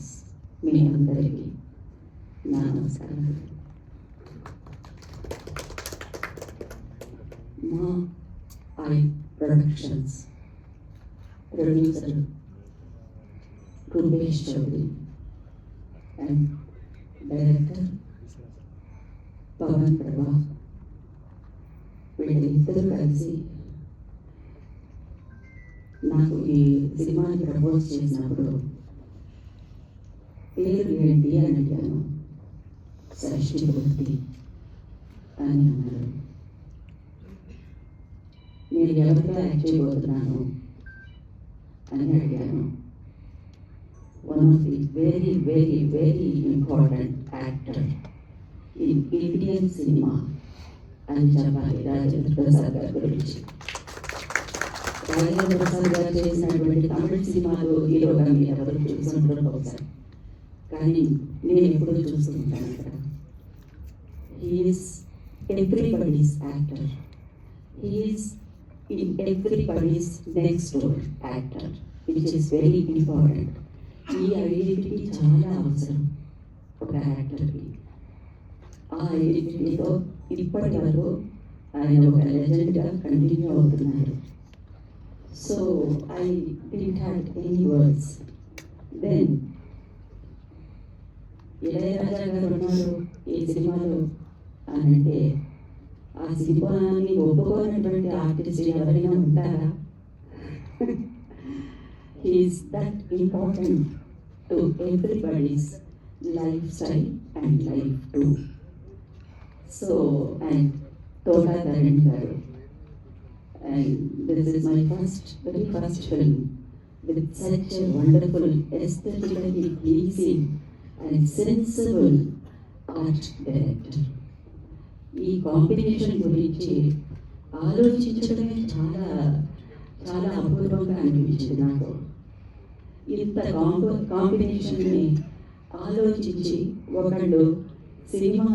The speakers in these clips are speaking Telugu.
మెంబర్స్ మీ అందరికీ నా నమస్కారాలు. మా I productions producer Rupesh Chowdary and director Pawan Prabha. వీళ్ళిద్దరూ కలిసి నాకు ఈ సినిమాని ప్రపోజ్ చేసినప్పుడు పేరు ఏంటి అని అడిగాను. సృష్టి బుద్ధి అని అన్నారు. నేను ఎవరితో యాక్ట్ చేయబోతున్నాను అని అడిగాను. One of the very very very important actor in Indian cinema అని చెప్పాలి రాజేంద్ర ప్రసాద్ గారి గురించి. రాజేంద్ర ప్రసాద్ గారు చేసినటువంటి తమిళ సినిమాలు హీరోగా మీరు ఎవరు చూసుకుంటారు బహుశా కానీ నేను ఎప్పుడూ చూస్తుంటాను ఇక్కడ. He is everybody's actor he is in everybody's next door actor which is very important ఈ ఐడెంటిటీ చాలా అవసరం ఒక యాక్టర్కి ఆ ఐడెంటిటీతో ఇప్పటి వరకు ఆయన ఒక లెజెండ్గా కంటిన్యూ అవుతున్నారు. So I didn't had any words then Ilaiyaraaja garu ఉన్నారు ఈ సినిమాలో అని అంటే ఆ సినిమాని ఒప్పుకోనటువంటి ఆర్టిస్ట్ ఎవరైనా ఉంటారా he is that important to everybody's life style and life too so and Thota Karan గారు and this is my first, very first film with such a wonderful, aesthetically an art art ఈ కాంబినేషన్ గురించి ఆలోచించడమే చాలా చాలా అపూర్వంగా అనిపించింది నాకు. ఇంత కాంబో కాంబినేషన్ని ఆలోచించి ఒకళ్ళు సినిమా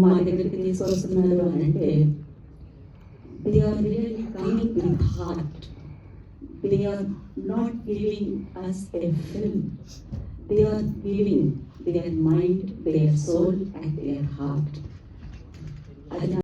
మా దగ్గరికి తీసుకొస్తున్నారు అని అంటే they are really coming with heart they are not giving us a film They are giving their mind, their soul, and their heart.